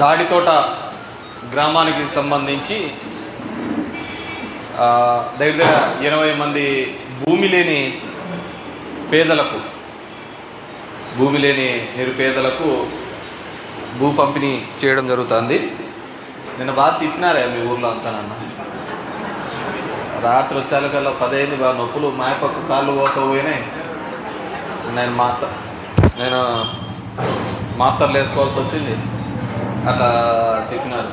దాడితోట గ్రామానికి సంబంధించి దగ్గర దగ్గర ఇరవై మంది భూమి లేని పేదలకు భూమి లేని నిరుపేదలకు భూ పంపిణీ చేయడం జరుగుతుంది. నిన్న బాగా తిప్పినారే మీ ఊర్లో అంతానన్న రాత్రి వచ్చాకల్లా పదైంది బాగా నొప్పులు మాయపక్క కాళ్ళు పోసపోయినాయి నేను మాత నేను మాత్రలు వేసుకోవాల్సి వచ్చింది. అట్లా చెప్పినారు.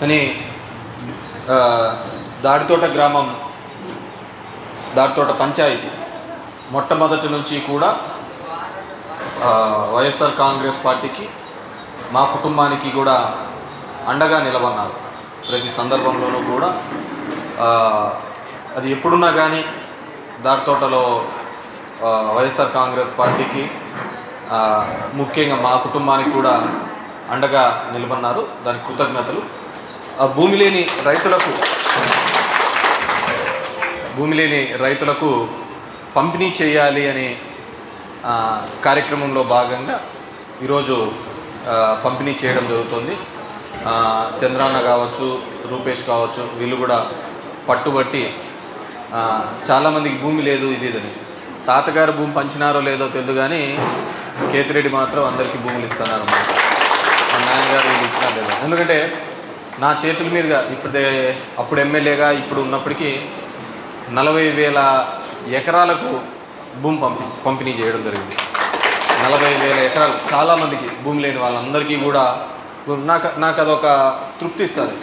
కానీ దాడితోట గ్రామం దాడితోట పంచాయతీ మొట్టమొదటి నుంచి కూడా వైఎస్ఆర్ కాంగ్రెస్ పార్టీకి మా కుటుంబానికి కూడా అండగా నిలబడినారు. ప్రతి సందర్భంలోనూ కూడా అది ఎప్పుడున్నా కానీ దాడితోటలో వైఎస్ఆర్ కాంగ్రెస్ పార్టీకి ముఖ్యంగా మా కుటుంబానికి కూడా అండగా నిలబడినారు. దానికి కృతజ్ఞతలు. ఆ భూమి లేని రైతులకు భూమి లేని రైతులకు పంపిణీ చేయాలి అనే కార్యక్రమంలో భాగంగా ఈరోజు పంపిణీ చేయడం జరుగుతుంది. చంద్రాన్న కావచ్చు రూపేష్ కావచ్చు వీళ్ళు కూడా పట్టుబట్టి చాలామందికి భూమి లేదు ఇది ఇదని తాతగారు భూమి పంచినారో లేదో తెలియదు కానీ కేతిరెడ్డి మాత్రం అందరికీ భూములు ఇస్తున్నారు అన్నమాట. నాన్నగారు వీళ్ళు ఇచ్చినారు ఎందుకంటే నా చేతుల మీదుగా ఇప్పుడు అప్పుడు ఎమ్మెల్యేగా ఇప్పుడు ఉన్నప్పటికీ నలభై వేల ఎకరాలకు భూమి పంపి పంపిణీ చేయడం జరిగింది. నలభై వేల ఎకరాలు చాలామందికి భూమి లేని వాళ్ళందరికీ కూడా నాకు నాకు అదొక తృప్తి ఇస్తుంది.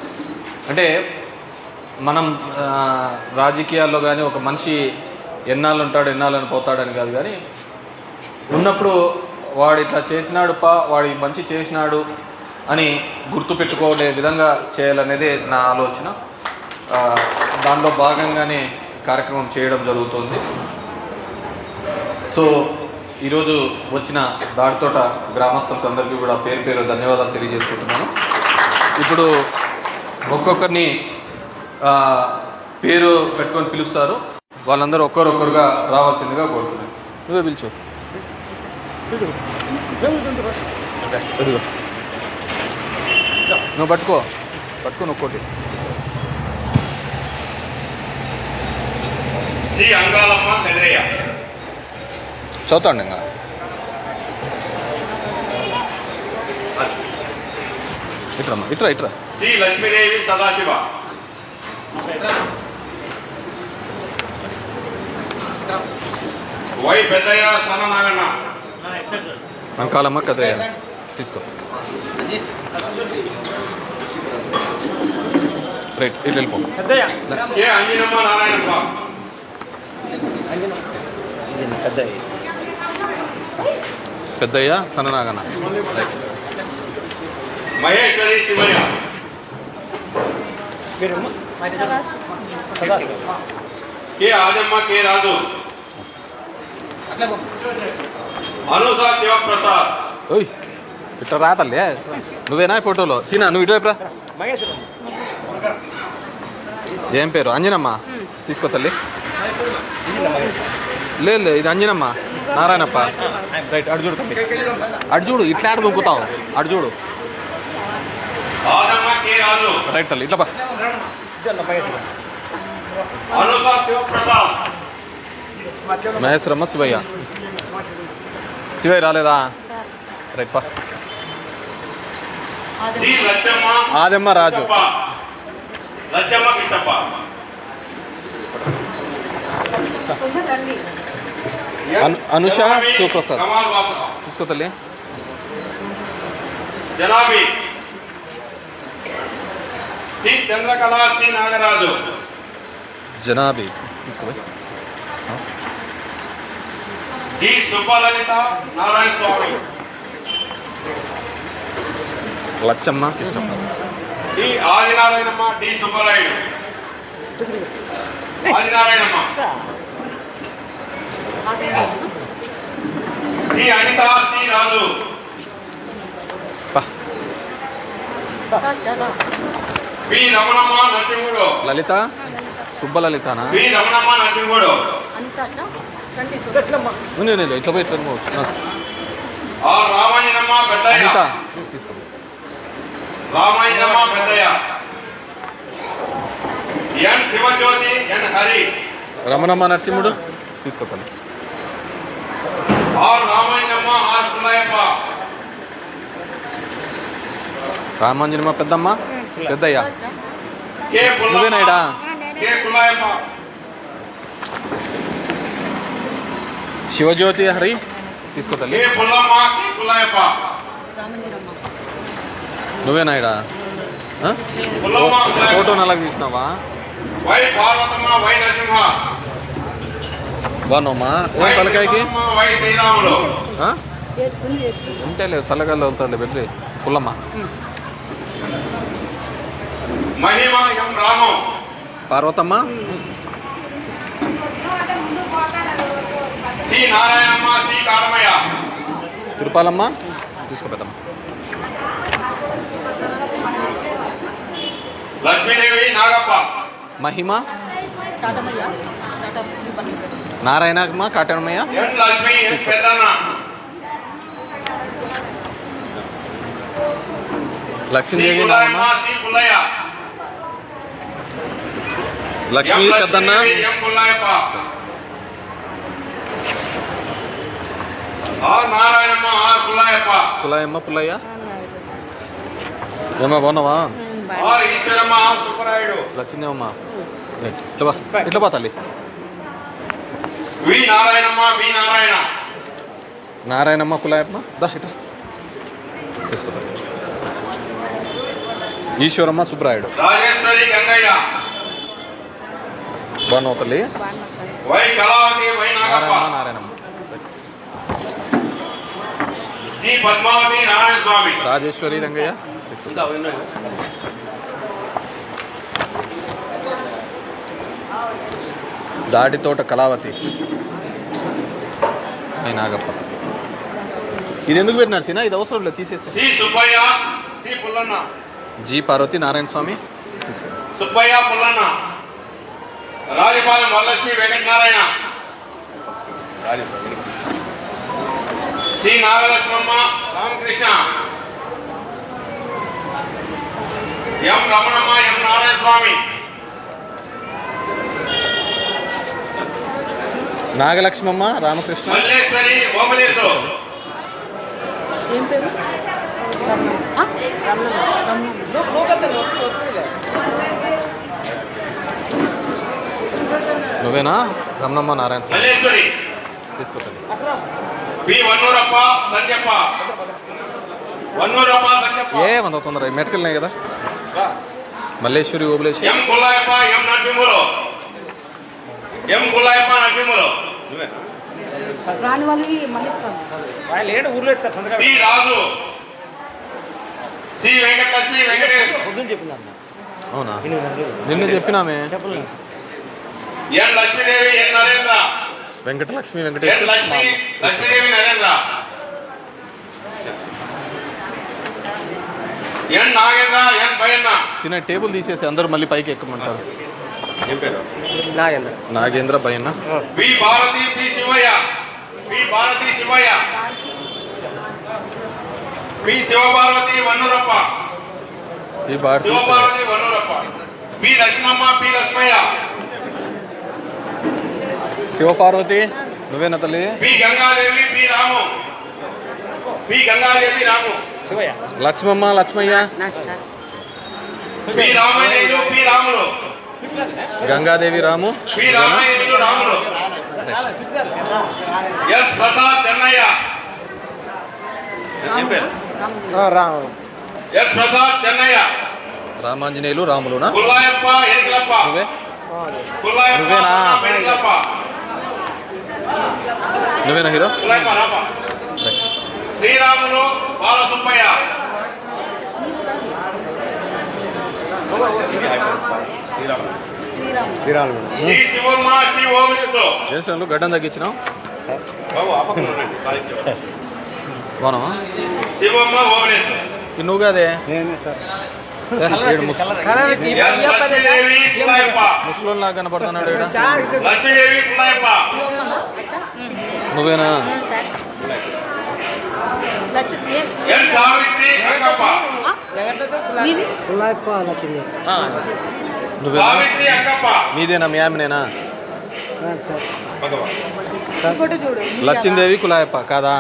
అంటే మనం రాజకీయాల్లో కానీ ఒక మనిషి ఎన్నాళ్ళు ఉంటాడు ఎన్నాళ్ళని పోతాడని కాదు కానీ ఉన్నప్పుడు వాడు ఇట్లా చేసినాడు పా వాడు మంచి చేసినాడు అని గుర్తుపెట్టుకోలే విధంగా చేయాలనేదే నా ఆలోచన. ఆ, దానిలో భాగంగానే కార్యక్రమం చేయడం జరుగుతుంది. సో ఈరోజు వచ్చిన దాడితోట గ్రామస్తులకు అందరికీ కూడా పేరు పేరు ధన్యవాదాలు తెలియజేసుకుంటున్నాను. ఇప్పుడు ఒక్కొక్కరిని ఆ, పేరు పెట్టుకొని పిలుస్తారు. వాళ్ళందరూ ఒక్కరొక్కరుగా రావాల్సిందిగా కోరుతున్నాను. నువ్వే పిలుచు. నువ్వు పట్టుకో. అంగాలమ్మ కదిరయ్య చదువుతాండి ఇంకా. ఇట్రమ్మా ఇట్రా ఇట్రా. శ్రీ లక్ష్మీదేవి సదాశివ. వై పెద్దయ్య సన్న నాగన్న. అంకాలమ్మ కదయ్య తీసుకో. రైట్ ఇట్లా వెళ్ళిపో. Peddayya Sannanaganna. Right Maheshwari Shivayya. K Adamma K Raju. Anusa Shivaprasad. ఇట్లా రా తల్లి నువ్వేనా ఫోటోలో? సీనా నువ్వు ఇటువైపు రా. ఏం పేరు? అంజనమ్మ? తీసుకో తల్లి. లేదు లేదు ఇది అంజనమ్మ. నారాయణప్ప. రైట్ అటు చూడు తల్లి. అటు చూడు ఇట్లా ఆడ దొంకుతావు అటు చూడు. రైట్ తల్లి ఇట్లా మహేశ్వరమ్మ శివయ్య. శివయ్య రాలేదా? రైట్ పా. శ్రీ లచ్చమ్మ ఆదమ్మ రాజు. కిష్టప్ప. లచ్చమ్మ కిష్టప్ప అను అనుష జనాబి శివప్రసాద్ కమాల్ బాబు. తీసుకో తల్లి. జనాబి శ్రీ చంద్రకళ శ్రీ నాగరాజు. జనాబి తీసుకో జి సుబ్బలలిత నారాయణ స్వామి. లచ్చమ్మ ఇష్టం డి ఆదినారాయణమ్మ డి సుబ్బరాయుడు. ఆదినారాయణమ్మ. శ్రీ అనిత శ్రీ రాజు. పా. బి రమణమ్మ నరసింహుడు. లలిత సుబ్బలలితనా? బి రమణమ్మ నరసింహుడు. ఇట్లా పోయి ఇట్లా పోవచ్చు ఆ. రామాయణమ్మ తీసుకో. రామాయణమ్మ పెద్దయ్య. ఎన్ శివజ్యోతి ఎన్ Hari. Ramanamma Narasimhudu తీసుకోతాను R Ramayanamma R Pullayyappa Ramanjanamma Peddamma Peddayya. K నువ్వేనాయిడా K Pullayyappa Sivajyothi Hari తీసుకో తల్లి కె పుల్లమ్మ కె పుల్లయ్యప్ప. నువ్వేనాయిడా పుల్లమ్మ ఫోటో నల్లగా తీసినావా? బాగున్నావమ్మా? ఏం తలకాయకి? ఉంటే లేదు చల్లగాలి అవుతుంది పెద్ద పుల్లమ్మ. పార్వతమ్మ? తిరుపాలమ్మ? తీసుకో పెద్దమ్మ లక్ష్మీదేవి నాగప్ప మహిమ టాటమయ్య Tata Narayanamma కాటనమయ్య N Lakshmi N Peddanna C Lakshmidevi Pullayyamma Naramma C Pullayya Lakshmi M Peddanna Lakshmidevi, M Pullayyappa R Narayanamma R Pullayyappa Pullayyamma Pullayya ఏమా బాగున్నావా ఇట్లా ఇట్లా తల్లి. వి నారాయణమ్మ వి నారాయణ. నారాయణమ్మ కులాయమ్మ. దా ఇట్లా. తీసుకో ఈశ్వరమ్మ సుబ్రాయుడు రాజేశ్వరి గంగయ్య. బాగున్నావు తల్లి? Y Kalavathi Y Nagappa. Narayanamma Narayanamma. G Padmavathi Narayana Swamy. Rajeshwari Rangayya తీసుకో. దాడి తోట కళావతి. నాగప్ప. ఇది ఎందుకు పెట్టినారు సీనా? ఇది అవసరం లేదు తీసేసి C Subbayya C Pullanna. G Parvathi Narayana Swamy తీసుకో Subbayya Pullanna. Rajapalem Varalakshmi Venkatanarayana. C Nagalakshmamma Ramakrishna. M Ramanamma M Narayana Swamy. Nagalakshmamma Ramakrishna. ఏం పేరు? నువ్వేనా? రమణమ్మ నారాయణ స్వామి. మల్లేశ్వరి. తీసుకో తల్లి పి వన్నూరప్ప సంజప్ప వన్నూరప్ప సంజప్ప ఏ వంద తొందర. మెటకల్నే కదా. మల్లేశ్వరి ఓబులేశ్వరి ఎం గుల్లాయప్ప ఎం నరసింహులు. ఎం గుల్లాయప్ప నరసింహులు. రాని వాళ్ళని ఊర్లో రాజు. సి వెంకటలక్ష్మి పొద్దున్న చెప్పిందమ్మా అవునా? నిన్ను చెప్పినామే. చెప్పలేదు. ఎన్ లక్ష్మీదేవి ఎన్ నరేంద్ర. వెంకటలక్ష్మి వెంకటేశ్వర లక్ష్మి లక్ష్మీదేవి నరేంద్ర. ఎన్ నాగేంద్ర ఎన్ పయన్న చిన్న టేబుల్ తీసేసి అందరూ మళ్ళీ పైకి ఎక్కమంటారు. Nagendra. Nagendra Bhayanna P Bharathi P Shivayya. P Bharathi Shivayya. P Shivaparvathi Vannurappa ఈ భారతి శివపార్వతి వన్నూరప్ప పి లక్ష్మమ్మ పి లక్ష్మయ్య. శివపార్వతి నువ్వేనా తల్లి? P Gangadevi P Ramu. P Gangadevi Ramu. Shivayya. Lakshmamma Lakshmayya? నాకు సార్. పి రామయ్యలు పి రాములు. గంగాదేవి రాము. రామాంజనేయులు రాములునా? నువ్వేనా? నువ్వేనా హీరో? శ్రీరాములు బాలసుబ్బయ్య శ్రీరామ్ చేసినాను గడ్డం తగ్గించినావు? బాగున్నావా? నువ్వు కాదే? నేనే సార్. ఏ, ఈడు ముస్- ఎస్ లక్ష్మీదేవి పుల్లాయప్ప ముసలోని లాగా కనపడుతున్నాడు నువ్వేనా? లక్ష్మి నువ్వేనా? మీదేనా? మీ ఆమెనేనా? లచ్చిందేవి కులాయప్ప కాదా?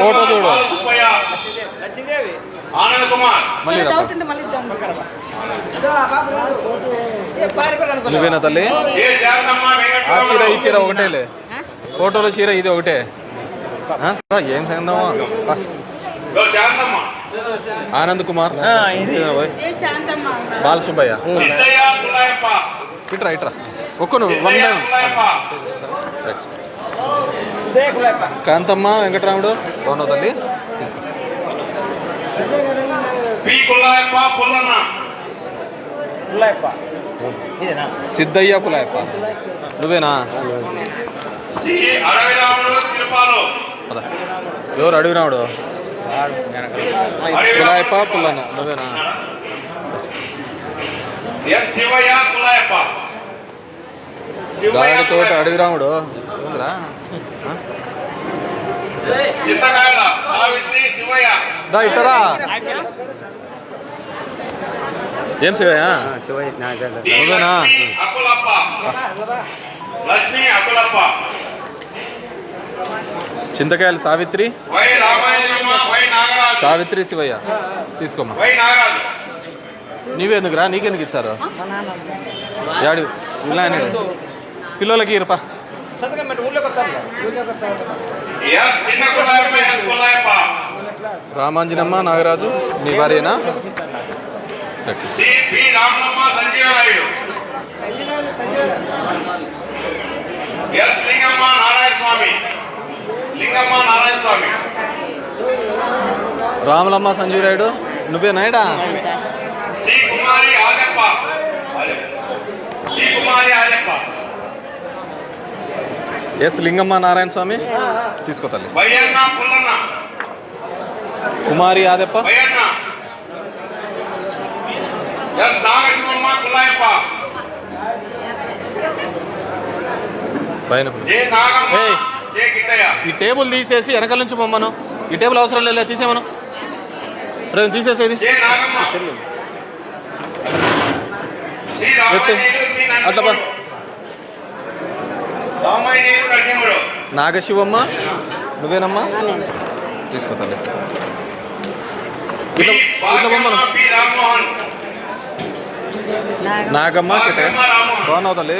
ఫోటో చూడు. నువ్వేనా తల్లి? ఆ చీర ఈ చీర ఒకటేలే. ఫోటోలో చీర ఇది ఒకటే. ఏం సంగమా ఆనంద్ కుమార్. ఆ, ఇది. ఏ శాంతమ్మ. ఉన్నారు. బాలసుబ్బయ్య ఇట్రా ఇట్రా. ఒక్క నువ్వు వన్ కాంతమ్మ వెంకటరాముడు. బాగున్నావు తల్లి? తీసుకో. సిద్ధయ్య కులాయప్ప. నువ్వేనా? సి అడవిరాముడు తిరుపాలు. పద. ఎవరు అడిగినాడు కులాయప్ప పుల్లన్న నువ్వేనా? ఎస్ శివయ్య కులాయప్ప. శివయ్య గాడి తోట కులాయప్ప. అడవిరాముడు ఏందిరా? శివయ్య. ఇట్టరా ఏం శివయ్య? డి నువ్వేనా? లక్ష్మి అకులప్ప. చింతకాయలు Savitri. Y Ramayanamma Y Nagaraju. Savitri Shivayya. తీసుకోమ్మా. వై నాగరాజు. నీవెందుకురా? నీకెందుకు ఇచ్చారు? యాడు ఇలా పిల్లలకి ఇరపా రామాంజనమ్మ నాగరాజు నీ భార్యనా? ఎస్ లింగమ్మ నారాయణ స్వామి. లింగమ్మ నారాయణ స్వామి. రాములమ్మ సంజీవరాయుడు నువ్వే నాయుడా? కుమారి కుమారి ఎస్ లింగమ్మ నారాయణ స్వామి. తీసుకో తల్లి. కుమారి ఆదెప్ప. పైన ఈ టేబుల్ తీసేసి వెనకాల నుంచి బొమ్మను ఈ టేబుల్ అవసరం లేదా తీసేమను రేపు తీసేసేది. అట్లా నాగశివమ్మ నువ్వేనమ్మా? తీసుకో తల్లి. ఇట్లా ఇట్లా బొమ్మను నాగమ్మ. బాగున్నావు తల్లి.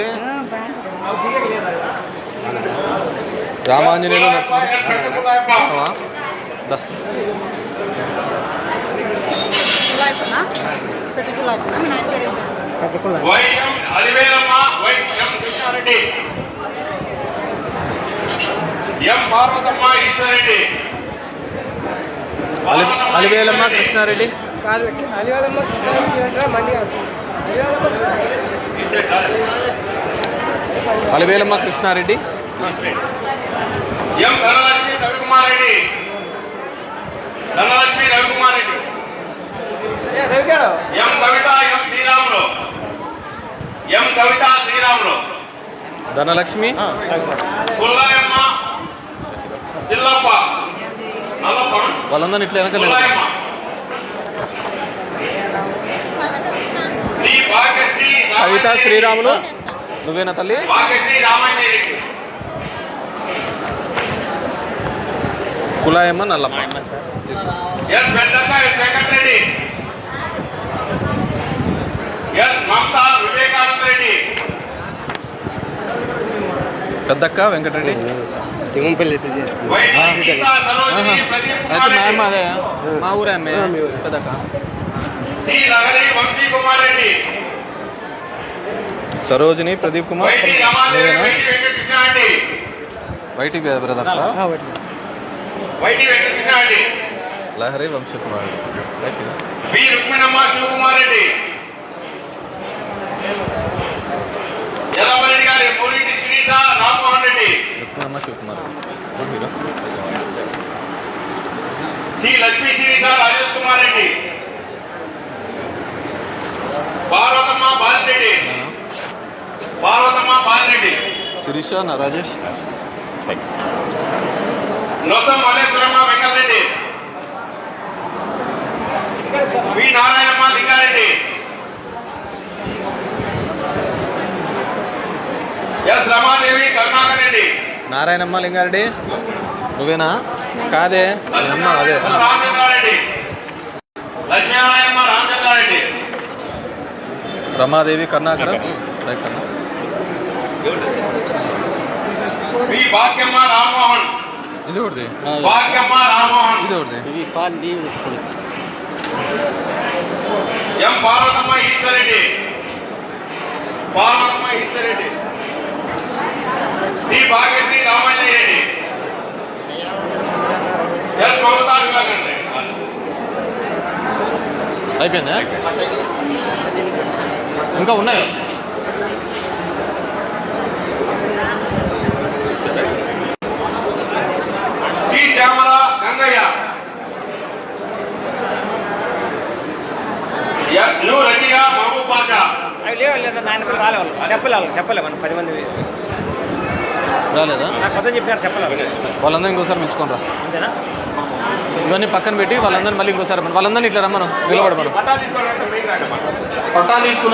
రామాంజనేయులు అలివేలమ్మ కృష్ణారెడ్డి. కాదు అలివేలమ్మ కృష్ణారెడ్డి. ఎం ధనలక్ష్మి రవికుమార్ రెడ్డి ధనలక్ష్మి రవికుమార్ రెడ్డి రవిగాడు ఎం కవిత ఎం శ్రీరాములు? ఎం కవిత శ్రీరాములు? ధనలక్ష్మి? పుల్లాయమ్మ? వాళ్ళందరినీ ఇట్లా భాగ్యశ్రీ కవిత. శ్రీరాములు. నువ్వేనా తల్లి? భాగ్యశ్రీ రామాంజనేయులు కులాయమ్మ నల్లమ్మ? పెద్దక్క వెంకటరెడ్డి. సింహంపల్లి అయితే మా అమ్మ అదే. మా ఊరే అమ్మే. పెద్దక్క. Sarojini Pradeep Kumar. YT brothers? Lahari Vamshakumar cycle B Rukminamma Shivakumar Reddy Yellavareddy గారి మూడింటి శ్రీత రామ్మోహన్ రెడ్డి. రుక్మిణమ్మ శివకుమార్ సి లక్ష్మీ శ్రీత రాజేష్ కుమార్ రెడ్డి. పార్వతమ్మ బాలిరెడ్డి. పార్వతమ్మ బాలిరెడ్డి. శిరీష నా రాజేష్. నొసం మల్లేశ్వరమ్మ వెంకటరెడ్డి వి నారాయణమ్మ లింగారెడ్డి ఎస్ రమాదేవి నారాయణమ్మ లింగారెడ్డి నువ్వేనా? కాదే. అమ్మ అదే. రామచంద్రారెడ్డి లక్ష్మీనారాయణమ్మ రామచంద్రారెడ్డి రమాదేవి కర్ణాకర్. రైట్ కర్ణాకర్ ఇది ఒకటి భాగ్యమ్మ రామ్మోహన్ ఇది ఒకటి M Parvathamma Eshwarreddy Parvathamma Eshwarreddy D Bhagyashree Ramaiah Reddy S Mamata వివేకండి అయిపోయిందా ఇంకా ఉన్నాయి నాయన చెప్పలే వాళ్ళు చెప్పలే మనం పది మంది. రాలేదా? నాకు కొత్త చెప్పినారు చెప్పలే వాళ్ళందరూ ఇంకోసారి మెచ్చుకోండి రా అంతేనా? ఇవన్నీ పక్కన పెట్టి వాళ్ళందరినీ మళ్ళీ ఇంకోసారి. వాళ్ళందరినీ ఇట్లా రమ్మను. నిలబడమను పట్టా తీసుకోవడానికి మెయిన్ రాయడం? పట్టా తీసుకున్న